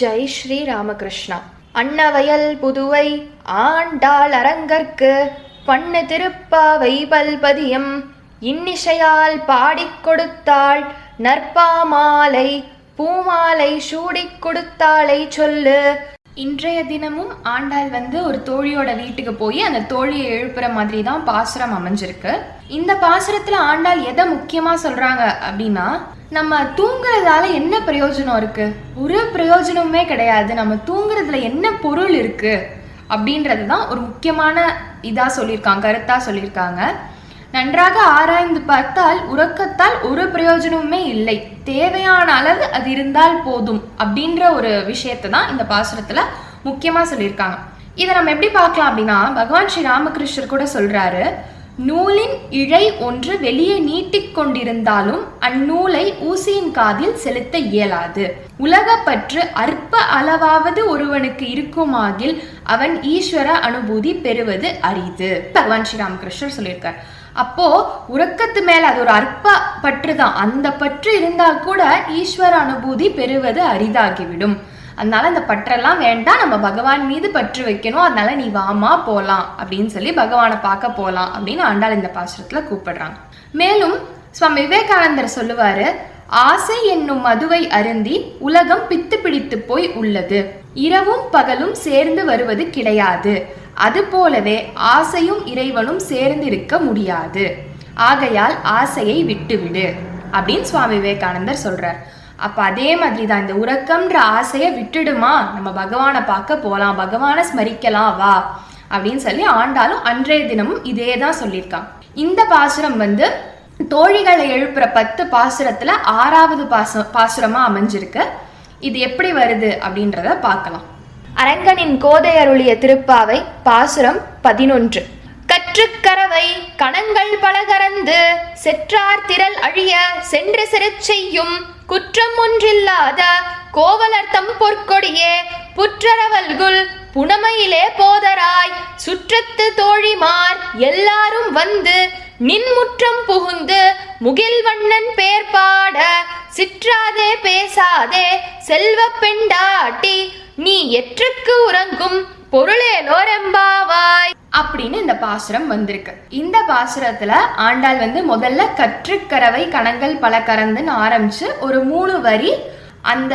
ஜெய் ஸ்ரீ ராமகிருஷ்ணா. அன்னவயல் புதுவை ஆண்டாள் அரங்கற்கு பண்ணு திருப்பாவை பல்பதியம். இன்னிசையால் பாடிக் கொடுத்தாள் நற்பாமாலை பூமாலை சூடிக் கொடுத்தாளை சொல்லு. இன்றைய தினமும் ஆண்டாள் வந்து ஒரு தோழியோட வீட்டுக்கு போய் அந்த தோழியை எழுப்புற மாதிரி தான் பாசுரம் அமைஞ்சிருக்கு. இந்த பாசுரத்துல ஆண்டாள் எதை முக்கியமா சொல்றாங்க அப்படின்னா நம்ம தூங்குறதால என்ன பிரயோஜனம் இருக்கு? ஒரு பிரயோஜனமுமே கிடையாது. நம்ம தூங்குறதுல என்ன பொருள் இருக்கு? அப்படின்றது தான் ஒரு முக்கியமான இதா சொல்லியிருக்காங்க கருத்தா சொல்லியிருக்காங்க. நன்றாக ஆராய்ந்து பார்த்தால் உறக்கத்தால் ஒரு பிரயோஜனமுமே இல்லை. தேவையான அளவு அது இருந்தால் போதும் அப்படின்ற ஒரு விஷயத்தை தான் இந்த பாசுரத்துல முக்கியமா சொல்லியிருக்காங்க. இதை நம்ம எப்படி பார்க்கலாம் அப்படின்னா பகவான் ஸ்ரீ ராமகிருஷ்ணர் கூட சொல்றாரு நூலின் இழை ஒன்று வெளியே நீட்டிக் கொண்டிருந்தாலும் அந்நூலை ஊசியின் காதில் செலுத்த இயலாது. உலகப்பற்று அற்ப அளவாவது ஒருவனுக்கு இருக்குமாகில் அவன் ஈஸ்வர அனுபூதி பெறுவது அரிது. பகவான் ஸ்ரீ ராமகிருஷ்ணர் சொல்லியிருக்கார். அப்போ உறக்கத்து மேல அது ஒரு அற்ப பற்று தான் அந்த பற்று இருந்தா கூட ஈஸ்வர அனுபூதி பெறுவது அரிதாகிவிடும். அதனால அந்த பற்றெல்லாம் வேண்டாம் நம்ம பகவான் மீது பற்று வைக்கணும். அதனால நீ வாமா போகலாம் அப்படின்னு சொல்லி பகவானை பார்க்க போகலாம் அப்படின்னு ஆண்டாள் இந்த பாசுரத்தில் கூப்பிடுறாங்க. மேலும் சுவாமி விவேகானந்தர் சொல்லுவாரு ஆசை என்னும் மதுவை அருந்தி உலகம் பித்து பிடித்து போய் உள்ளது. இரவும் பகலும் சேர்ந்து வருவது கிடையாது. அதுபோலவே ஆசையும் இறைவனும் சேர்ந்திருக்க முடியாது. ஆகையால் ஆசையை விட்டுவிடு. அப்படின்னு சுவாமி விவேகானந்தர் சொல்றார். அப்ப அதே மாதிரி தான் இந்த உறக்கம்ன்ற ஆசையை விட்டுடுமா? நம்ம பகவானை பார்க்க போகலாம் பகவானை ஸ்மரிக்கலாம் வா அப்படின்னு சொல்லி ஆண்டாலும் அன்றைய தினமும் இதே தான் சொல்லியிருக்கான் இந்த பாசுரம் வந்து தோழிகளை எழுப்புற பத்து பாசுரத்துல ஆறாவது பாச பாசுரமா அமைஞ்சிருக்கு. இது எப்படி வருது அப்படின்றத பார்க்கலாம். அரங்கனின் கோதை அருளிய திருப்பாவை பாசுரம் பதினொன்று. கற்றுக்கரவை கணங்கள் பலகரந்து செற்றார் திரள் அழிய சென்று சிறச் செய்யும் குற்றம் ஒன்றில்லாத கோவலர்த்தம் பொற்கொடியே புற்றரவல்குல் புனமையிலே போதராய் சுற்றத்து தோழிமார் எல்லாரும் வந்து நின்முற்றம் புகுந்து முகில்வண்ணன் பேர் பாட சிற்றாதே பேசாதே செல்வ பெண்டாட்டி நீ எற்றுக்கு உறங்கும் பொருளேலோரெம்பாவாய் அப்படின்னு இந்த பாசுரம் வந்திருக்கு. இந்த பாசுரத்துல ஆண்டாள் வந்து முதல்ல கற்றுக்கரவை கணங்கள் பல கறந்துன்னு ஆரம்பிச்சு ஒரு மூணு வரி அந்த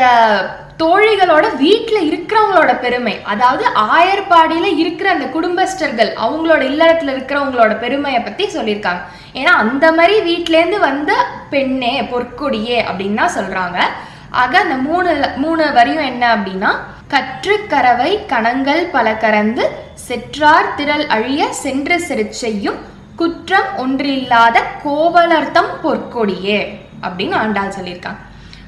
தோழிகளோட வீட்டில் இருக்கிறவங்களோட பெருமை அதாவது ஆயர்பாடியில் இருக்கிற அந்த குடும்பஸ்டர்கள் அவங்களோட இல்லறத்தில் இருக்கிறவங்களோட பெருமையை பற்றி சொல்லியிருக்காங்க. ஏன்னா அந்த மாதிரி வீட்டிலேருந்து வந்த பெண்ணே பொற்கொடியே அப்படின்னு தான் சொல்கிறாங்க ஆக அந்த மூணு மூணு வரியும் என்ன அப்படின்னா கற்றுக்கரவை கணங்கள் பல கறந்து செற்றார் திரள் அழிய சென்று செருச்செய்யும் குற்றம் ஒன்றில்லாத கோவலர்த்தம் பொற்கொடியே அப்படின்னு ஆண்டாள் சொல்லியிருக்காங்க.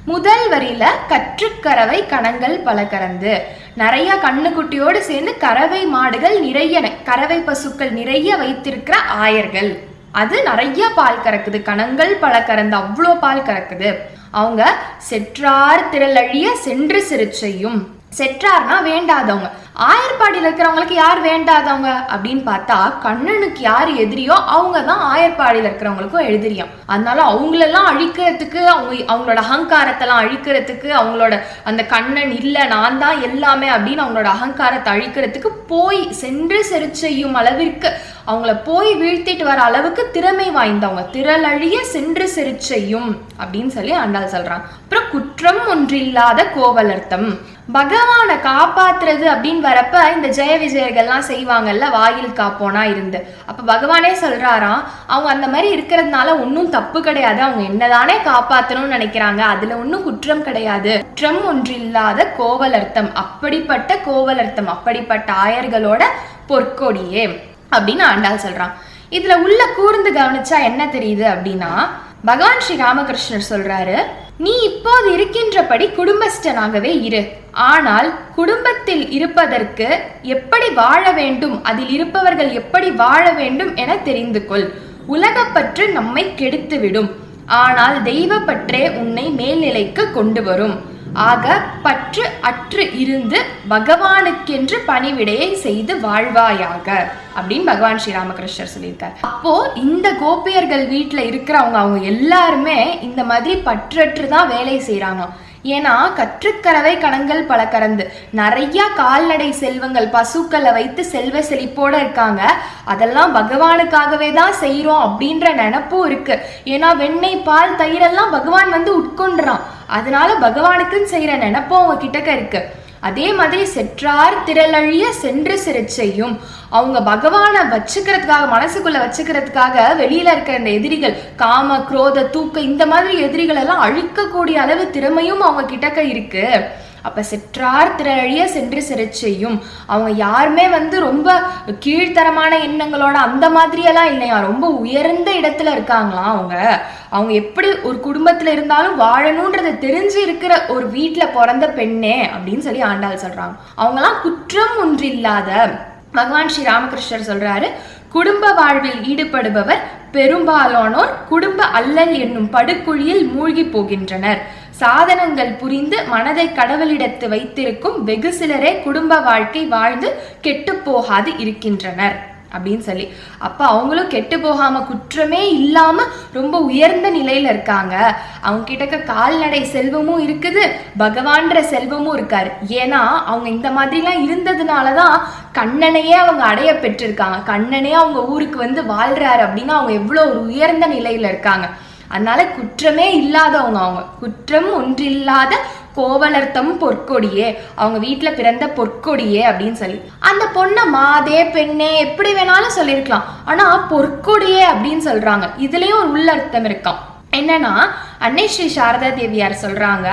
முதல் வரியில கற்றுக்கறவை கணங்கள் பல கறந்து நிறைய கண்ணுக்குட்டியோடு சேர்ந்து கறவை மாடுகள் நிறைய கறவை பசுக்கள் நிறைய வைத்திருக்கிற ஆயர்கள். அது நிறைய பால் கறக்குது கணங்கள் பல கறந்து அவ்வளோ பால் கறக்குது. அவங்க செற்றார் திரளழிய சென்று சிறுச்சையும் செற்றார்னா வேண்டாதவங்க. ஆயர்பாடியில் இருக்கிறவங்களுக்கு யார் வேண்டாதவங்க? அப்படின்னு பார்த்தா கண்ணனுக்கு யார் எதிரியோ அவங்க தான் ஆயர்பாடியில் இருக்கிறவங்களுக்கும் எதிரியம். அதனால அவங்களெல்லாம் அழிக்கிறதுக்கு அவங்க அவங்களோட அகங்காரத்தெல்லாம் அழிக்கிறதுக்கு அவங்களோட அந்த கண்ணன் இல்லை நான் தான் எல்லாமே அப்படின்னு அவங்களோட அகங்காரத்தை அழிக்கிறதுக்கு போய் சென்று செரு செய்யும் அளவிற்கு அவங்கள போய் வீழ்த்திட்டு வர அளவுக்கு திறமை வாய்ந்தவங்க. திரளழிய சென்று செரு செய்யும் அப்படின்னு சொல்லி ஆண்டாள் சொல்றாங்க அப்புறம் குற்றம் ஒன்றில்லாத கோவலர்த்தம். பகவானை காப்பாத்துறது அப்படின்னு வரப்ப இந்த ஜெய விஜயர்கள்லாம் செய்வாங்கல்ல வாயில் காப்போனா இருந்து. அப்ப பகவானே சொல்றாராம் அவங்க அந்த மாதிரி இருக்கிறதுனால ஒன்றும் தப்பு கிடையாது. அவங்க என்னதானே காப்பாத்தணும்னு நினைக்கிறாங்க. அதுல ஒன்றும் குற்றம் கிடையாது. குற்றம் ஒன்றில்லாத கோவலர்த்தம். அப்படிப்பட்ட கோவலர்த்தம் அப்படிப்பட்ட ஆயர்களோட பொற்கொடியே அப்படின்னு ஆண்டாள் சொல்றான். இதுல உள்ள கூர்ந்து கவனிச்சா என்ன தெரியுது அப்படின்னா பகவான் ஸ்ரீ ராமகிருஷ்ணர் சொல்றாரு நீ இப்போது இருக்கின்றபடி குடும்பஸ்டனாகவே இரு. ஆனால் குடும்பத்தில் இருப்பதற்கு எப்படி வாழ வேண்டும்? அதில் இருப்பவர்கள் எப்படி வாழ வேண்டும் என தெரிந்து கொள் உலகப்பற்று நம்மை கெடுத்துவிடும். ஆனால் தெய்வப்பற்றே உன்னை மேல்நிலைக்கு கொண்டு வரும் ஆக பற்று அற்று இருந்து பகவானுக்கென்று பணிவிடையை செய்து வாழ்வாயாக அப்படின்னு பகவான் ஸ்ரீராமகிருஷ்ணர் சொல்லியிருக்கார். அப்போ இந்த கோபியர்கள் வீட்டில் இருக்கிறவங்க அவங்க எல்லாருமே இந்த மாதிரி பற்றற்று தான் வேலை செய்கிறாங்க ஏன்னா கற்றுக்கறவை கணங்கள் பல கறந்து. நிறைய கால்நடை செல்வங்கள் பசுக்களை வைத்து செல்வ செழிப்போட இருக்காங்க. அதெல்லாம் பகவானுக்காகவே தான் செய்கிறோம் அப்படின்ற நினப்பும் இருக்கு. ஏன்னா வெண்ணெய் பால் தயிரெல்லாம் பகவான் வந்து உட்கொண்டுறான். அதனால பகவானுக்குன்னு செய்யற நினப்பும் அவங்க கிட்டக்க இருக்கு. அதே மாதிரி செற்றார் திரளழிய சென்று சிறச்சையும் அவங்க பகவானை வச்சுக்கிறதுக்காக மனசுக்குள்ள வச்சுக்கிறதுக்காக வெளியில இருக்கிற இந்த எதிரிகள் காம குரோத தூக்க இந்த மாதிரி எதிரிகள் எல்லாம் அழிக்கக்கூடிய அளவு திறமையும் அவங்க கிட்டக்க இருக்கு. அப்போ செற்றார் திரழிய சென்று சிறச் செய்யும். அவங்க யாருமே வந்து ரொம்ப கீழ்த்தரமான எண்ணங்களோட அந்த மாதிரியெல்லாம் இல்லையா? ரொம்ப உயர்ந்த இடத்துல இருக்காங்களாம் அவங்க. அவங்க எப்படி ஒரு குடும்பத்தில் இருந்தாலும் வாழணுன்றதை தெரிஞ்சு இருக்கிற ஒரு வீட்டில் பிறந்த பெண்ணே அப்படின்னு சொல்லி ஆண்டாள் சொல்கிறாங்க அவங்கெல்லாம் குற்றம் ஒன்றில்லாத பகவான் ஸ்ரீ ராமகிருஷ்ணர் சொல்றாரு குடும்ப வாழ்வில் ஈடுபடுபவர் பெரும்பாலானோர் குடும்ப அல்லல் என்னும் படுக்குழியில் மூழ்கி போகின்றனர். சாதனங்கள் புரிந்து மனதை கடவுளிடத்து வைத்திருக்கும் வெகு சிலரே குடும்ப வாழ்க்கை வாழ்ந்து கெட்டு போகாது இருக்கின்றனர் அப்படின்னு சொல்லி. அப்ப அவங்களும் கெட்டு போகாம குற்றமே இல்லாம ரொம்ப உயர்ந்த நிலையில இருக்காங்க. அவங்க கிட்டக்க கால்நடை செல்வமும் இருக்குது பகவான்ற செல்வமும் இருக்காரு. ஏன்னா அவங்க இந்த மாதிரிலாம் இருந்ததுனாலதான் கண்ணனையே அவங்க அடைய பெற்றிருக்காங்க. கண்ணனே அவங்க ஊருக்கு வந்து வாழ்றாரு அப்படின்னா அவங்க எவ்வளவு ஒரு உயர்ந்த நிலையில இருக்காங்க. அதனால குற்றமே இல்லாதவங்க அவங்க. குற்றம் ஒன்றில்லாத கோவலர்த்தம் பொற்கொடியே. அவங்க வீட்டுல பிறந்த பொற்கொடியே அப்படின்னு சொல்லி. அந்த பொண்ணை மாதே பெண்ணே எப்படி வேணாலும் சொல்லியிருக்கலாம். ஆனா பொற்கொடியே அப்படின்னு சொல்றாங்க. இதுலயும் ஒரு உள்ளர்த்தம் இருக்கான் என்னன்னா அன்னை ஸ்ரீ சாரதா தேவியார் சொல்றாங்க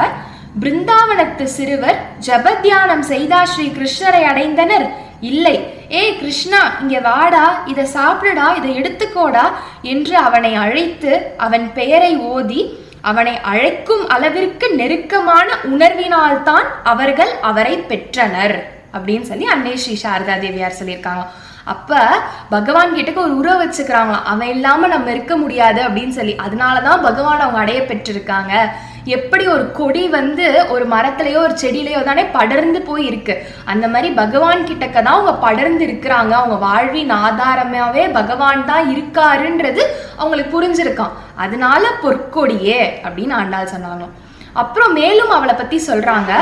பிருந்தாவனத்து சிறுவர் ஜபத்தியானம் செய்தா ஸ்ரீ கிருஷ்ணரை அடைந்தனர். இல்லை. ஏய் கிருஷ்ணா இங்க வாடா இதை சாப்பிடுடா இதை எடுத்துக்கோடா என்று அவனை அழைத்து அவன் பெயரை ஓதி அவனை அழைக்கும் அளவிற்கு நெருக்கமான உணர்வினால்தான் அவர்கள் அவரை பெற்றனர் அப்படின்னு சொல்லி அன்னை ஸ்ரீ சாரதா தேவியார் சொல்லியிருக்காங்க. அப்ப பகவான் கிட்டக்கு ஒரு உறவு வச்சுக்கிறாங்களாம். அவன் இல்லாம நம்ம இருக்க முடியாது அப்படின்னு சொல்லி அதனாலதான் பகவான் அவங்க அடைய பெற்றிருக்காங்க. எப்படி ஒரு கொடி வந்து ஒரு மரத்திலேயோ ஒரு செடியிலையோ தானே படர்ந்து போய் இருக்கு அந்த மாதிரி பகவான் கிட்டக்க தான் அவங்க படர்ந்து இருக்கிறாங்க. அவங்க வாழ்வின் ஆதாரமாவே பகவான் தான் இருக்காருன்றது அவங்களுக்கு புரிஞ்சிருக்கான் அதனால பொற்கொடியே அப்படின்னு ஆண்டாள் சொன்னாங்க அப்புறம் மேலும் அவளை பத்தி சொல்றாங்க.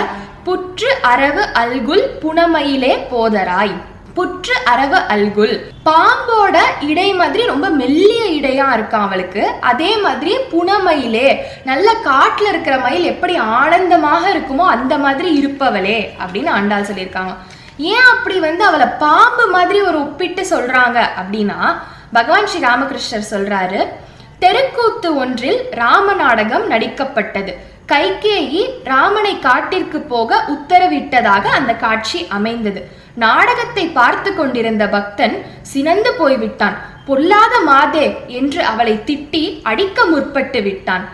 புற்று அரவு அல்குல் புனமையிலே போதராய். புற்று அரவு அல்குல். பாம்போட இடை மாதிரி ரொம்ப மெல்லிய இடையா இருக்கும் அவளுக்கு? அதே மாதிரி புனமயிலே நல்ல காட்டுல இருக்கிற மயில் எப்படி ஆனந்தமாக இருக்குமோ அந்த மாதிரி இருப்பவளே அப்படின்னு ஆண்டாள் சொல்லியிருக்காங்க. ஏன் அப்படி வந்து அவளை பாம்பு மாதிரி ஒரு ஒப்பிட்டு சொல்றாங்க அப்படின்னா பகவான் ஸ்ரீ ராமகிருஷ்ணர் சொல்றாரு தெருக்கூத்து ஒன்றில் ராம நாடகம் நடிக்கப்பட்டது. கைகேயி ராமனை காட்டிற்கு போக உத்தரவிட்டதாக அந்த காட்சி அமைந்தது. நாடகத்தை பார்த்து கொண்டிருந்த பக்தன் சினந்து போய்விட்டான். பொல்லாத மாதே என்று அவளை திட்டி அடிக்க முற்பட்டு விட்டான்.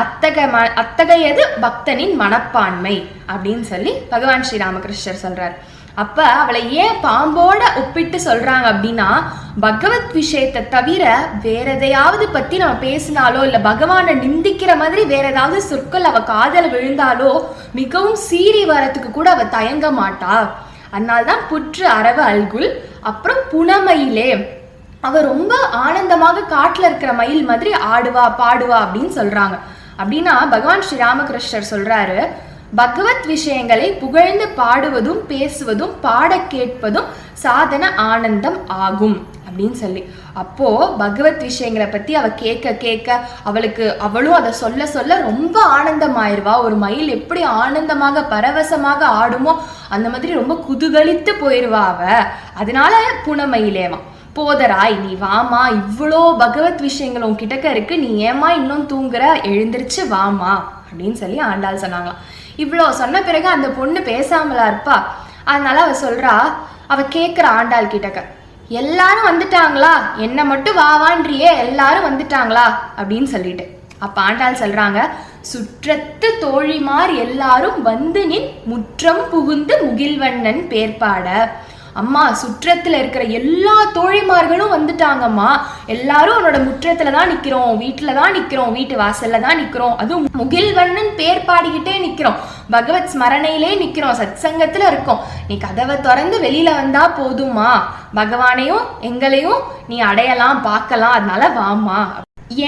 அத்தக ம அத்தகையது பக்தனின் மனப்பான்மை அப்படின்னு சொல்லி பகவான் ஸ்ரீ ராமகிருஷ்ணர் சொல்றார். அப்ப அவளை ஏன் பாம்போட ஒப்பிட்டு சொல்றாங்க அப்படின்னா பகவத் விஷயத்தை தவிர வேற எதையாவது பத்தி நம்ம பேசினாலோ இல்ல பகவானை நிந்திக்கிற மாதிரி வேற ஏதாவது சொற்கள் அவ காதல விழுந்தாலோ மிகவும் சீறி வரத்துக்கு கூட அவ தயங்க மாட்டா. அதனால்தான் புற்று அரவு அல்குல் அப்புறம் புனமயிலே. அவ ரொம்ப ஆனந்தமாக காட்டில் இருக்கிற மயில் மாதிரி ஆடுவா பாடுவா அப்படின்னு சொல்றாங்க. அப்படின்னா பகவான் ஸ்ரீ ராமகிருஷ்ணர் சொல்றாரு பகவத் விஷயங்களை புகழ்ந்து பாடுவதும் பேசுவதும் பாட கேட்பதும் சாதன ஆனந்தம் ஆகும். அப்படின்னு சொல்லி. அப்போ பகவத் விஷயங்களை பத்தி அவ கேட்க கேட்க அவளுக்கு அவளும் அதை சொல்ல சொல்ல ரொம்ப ஆனந்தமாயிருவா. ஒரு மயில் எப்படி ஆனந்தமாக பரவசமாக ஆடுமோ அந்த மாதிரி ரொம்ப குதுகலித்து போயிருவா அவ. அதனால புனமயிலேவா போதராய் நீ வாமா. இவ்வளோ பகவத் விஷயங்கள் உன் இருக்கு. நீ ஏமா இன்னும் தூங்குற? எழுந்திருச்சு வாமா. அப்படின்னு சொல்லி ஆண்டாள் சொன்னாங்களாம். இவ்வளோ சொன்ன பிறகு அந்த பொண்ணு பேசாமலா இருப்பா. அதனால அவ சொல்றா அவ கேட்குற ஆண்டாள் கிட்டக்க எல்லாரும் வந்துட்டாங்களா? என்ன மட்டும் வாவான்றியே எல்லாரும் வந்துட்டாங்களா? அப்படின்னு சொல்லிட்டு. அப்ப ஆண்டாள் சொல்றாங்க சுற்றத்து தோழிமார் எல்லாரும் வந்து நின் முற்றம் புகுந்து முகில்வண்ணன் பேர்பாட. அம்மா சுற்றத்தில் இருக்கிற எல்லா தோழிமார்களும் வந்துட்டாங்கம்மா. எல்லாரும் உன்னோட முற்றத்துல தான் நிற்கிறோம் வீட்டில் தான் நிற்கிறோம் வீட்டு வாசல்ல தான் நிற்கிறோம் அதுவும் முகில்வண்ணன் பேர் பாடிக்கிட்டே நிற்கிறோம் பகவத் ஸ்மரணையிலே நிற்கிறோம் சத் சங்கத்தில் இருக்கோம். நீ கதவை திறந்து வெளியில வந்தா போதுமா பகவானையும் எங்களையும் நீ அடையலாம் பார்க்கலாம். அதனால வாமா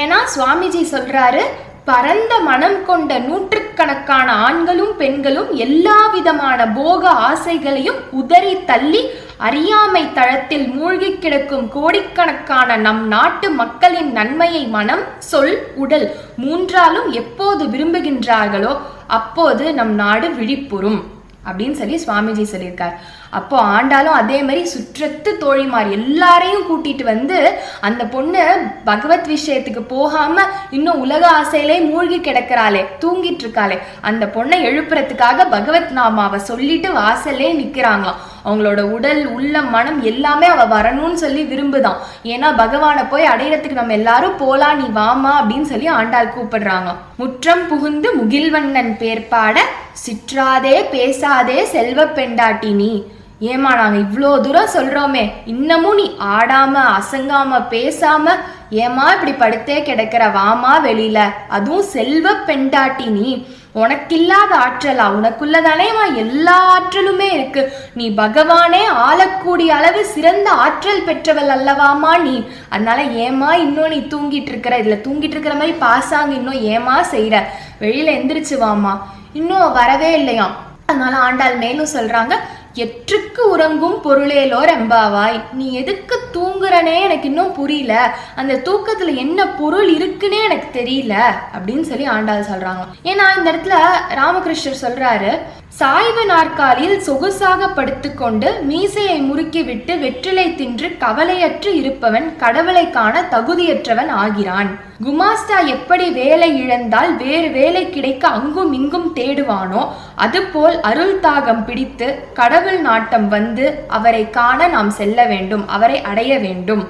ஏன்னா சுவாமிஜி சொல்றாரு பரந்த மனம் கொண்ட நூற்றுக்கணக்கான ஆண்களும் பெண்களும் எல்லா விதமான போக ஆசைகளையும் உதறி தள்ளி அறியாமை தளத்தில் மூழ்கி கிடக்கும் கோடிக்கணக்கான நம் நாட்டு மக்களின் நன்மையை மனம் சொல் உடல் மூன்றாலும் எப்போது விரும்புகின்றார்களோ அப்போது நம் நாடு விழிப்புறும் அப்படின்னு சொல்லி சுவாமிஜி சொல்லியிருக்கார். அப்போ ஆண்டாலும் அதே மாதிரி சுற்றத்து தோழிமார் எல்லாரையும் கூட்டிட்டு வந்து அந்த பொண்ணு பகவத் விஷயத்துக்கு போகாம இன்னும் உலக ஆசையிலே மூழ்கி கிடக்கிறாளே தூங்கிட்டு இருக்காளே. அந்த பொண்ணை எழுப்புறதுக்காக பகவத் நாமாவை சொல்லிட்டு வாசல்லே நிக்கிறாங்களாம். அவங்களோட உடல் உள்ள மனம் எல்லாமே அவ வரணும்னு சொல்லி விரும்புதான். ஏன்னா பகவானை போய் அடையிறதுக்கு நம்ம எல்லாரும் போலாம் நீ வாமா அப்படின்னு சொல்லி ஆண்டாள் கூப்பிடுறாங்க முற்றம் புகுந்து முகில்வண்ணன் பேர்பாட சிற்றாதே பேசாதே செல்வ பெண்டாட்டி நீ. ஏமா நாங்கள் இவ்வளோ தூரம் சொல்றோமே. இன்னமும் நீ ஆடாம அசங்காம பேசாம ஏமா இப்படி படுத்தே கிடக்கிற? வாமா வெளியில. அதுவும் செல்வ பெண்டாட்டி நீ. உனக்கில்லாத ஆற்றலா? உனக்குள்ள உனக்குள்ளதானேமா எல்லா ஆற்றலுமே இருக்கு. நீ பகவானே ஆளக்கூடிய அளவு சிறந்த ஆற்றல் பெற்றவள் அல்லவாமா நீ. அதனால ஏமா இன்னும் நீ தூங்கிட்டு இருக்கிற? இதுல தூங்கிட்டு இருக்கிற மாதிரி பாசாங்க இன்னும் ஏமா செய்யற வெளியில எந்திரிச்சு வாமா இன்னும் வரவே இல்லையாம். அதனால ஆண்டாள் மேலும் சொல்றாங்க எற்றுக்கு உறங்கும் பொருளேலோ ரெம்பாவாய் நீ எதுக்கு தூங்குறனே எனக்கு இன்னும் புரியல. அந்த தூக்கத்துல என்ன பொருள் இருக்குன்னே எனக்கு தெரியல. அப்படின்னு சொல்லி ஆண்டாள் சொல்றாங்க. ஏன்னா இந்த இடத்துல ராமகிருஷ்ணர் சொல்றாரு சாய்வு நாற்காலியில் சொகுசாக படுத்துக்கொண்டு மீசையை முறுக்கிவிட்டு வெற்றிலை தின்று கவலையற்று இருப்பவன் கடவுளை காண தகுதியற்றவன் ஆகிறான். குமாஸ்தா எப்படி வேலை இழந்தால் வேறு வேலை கிடைக்க அங்கும் இங்கும் தேடுவானோ அதுபோல் அருள் தாகம் பிடித்து கடவுள் நாட்டம் வந்து அவரை காண நாம் செல்ல வேண்டும் அவரை அடைய வேண்டும்.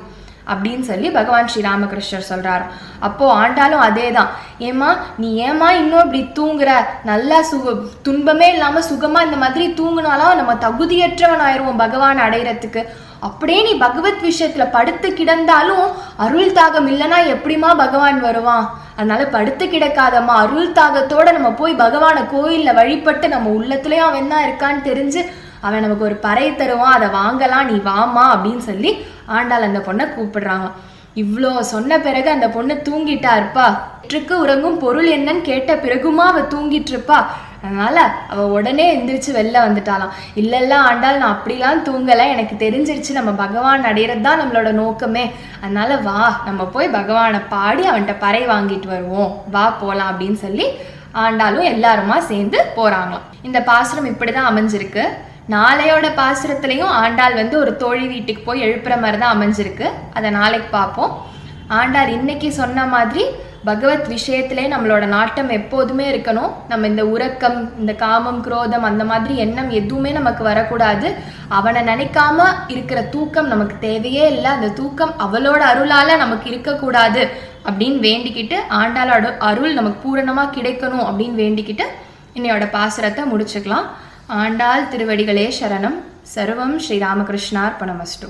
அப்படின்னு சொல்லி பகவான் ஸ்ரீ ராமகிருஷ்ணர் சொல்றாரு. அப்போ ஆண்டாலும் அதே தான் ஏமா நீ ஏமா இன்னும் இப்படி தூங்குற? நல்லா சுக துன்பமே இல்லாம சுகமா இந்த மாதிரி தூங்குனாலும் நம்ம தகுதியற்றவன் ஆயிடுவோம் பகவான் அடையறதுக்கு. அப்படியே நீ பகவத் விஷயத்துல படுத்து கிடந்தாலும் அருள் தாகம் இல்லைன்னா எப்படிமா பகவான் வருவான்? அதனால படுத்து கிடக்காதம்மா. அருள் தாகத்தோட நம்ம போய் பகவானை கோயில்ல வழிபட்டு நம்ம உள்ளத்துலயும் அவன் தான் இருக்கான்னு தெரிஞ்சு அவன் நமக்கு ஒரு பறை தருவான் அதை வாங்கலாம் நீ வாமா அப்படின்னு சொல்லி ஆண்டாள் அந்த பொண்ணை கூப்பிடுறாங்க. இவ்வளோ சொன்ன பிறகு அந்த பொண்ணு தூங்கிட்டா இருப்பா வெற்றுக்கு உறங்கும் பொருள் என்னன்னு கேட்ட பிறகுமா அவ தூங்கிட்டு இருப்பா அதனால அவ உடனே எந்திரிச்சு வெளில வந்துட்டாளாம். இல்லைல்லாம் இல்ல ஆண்டாள் நான் அப்படிலாம் தூங்கலை. எனக்கு தெரிஞ்சிருச்சு நம்ம பகவான் அடையிறது தான் நம்மளோட நோக்கமே. அதனால வா நம்ம போய் பகவானை பாடி அவன்கிட்ட பறை வாங்கிட்டு வருவோம். வா போலாம் அப்படின்னு சொல்லி ஆண்டாலும் எல்லாருமா சேர்ந்து போறாங்களாம். இந்த பாசுரம் இப்படிதான் அமைஞ்சிருக்கு. நாளையோட பாசுரத்துலேயும் ஆண்டாள் வந்து ஒரு தோழி வீட்டுக்கு போய் எழுப்புற மாதிரி தான் அமைஞ்சிருக்கு. அதை நாளைக்கு பார்ப்போம். ஆண்டாள் இன்னைக்கு சொன்ன மாதிரி பகவத் விஷயத்திலே நம்மளோட நாட்டம் எப்போதுமே இருக்கணும். நம்ம இந்த உறக்கம் இந்த காமம் குரோதம் அந்த மாதிரி எண்ணம் எதுவுமே நமக்கு வரக்கூடாது. அவனை நினைக்காம இருக்கிற தூக்கம் நமக்கு தேவையே இல்லை. அந்த தூக்கம் அவளோட அருளால நமக்கு இருக்கக்கூடாது அப்படின்னு வேண்டிக்கிட்டு ஆண்டாளோட அருள் நமக்கு பூரணமாக கிடைக்கணும் அப்படின்னு வேண்டிக்கிட்டு இன்னையோட பாசுரத்தை முடிச்சுக்கலாம். ஆண்டாள் திருவடிகளே சரணம். சர்வம் ஸ்ரீராமகிருஷ்ணார்ப்பணமஸ்து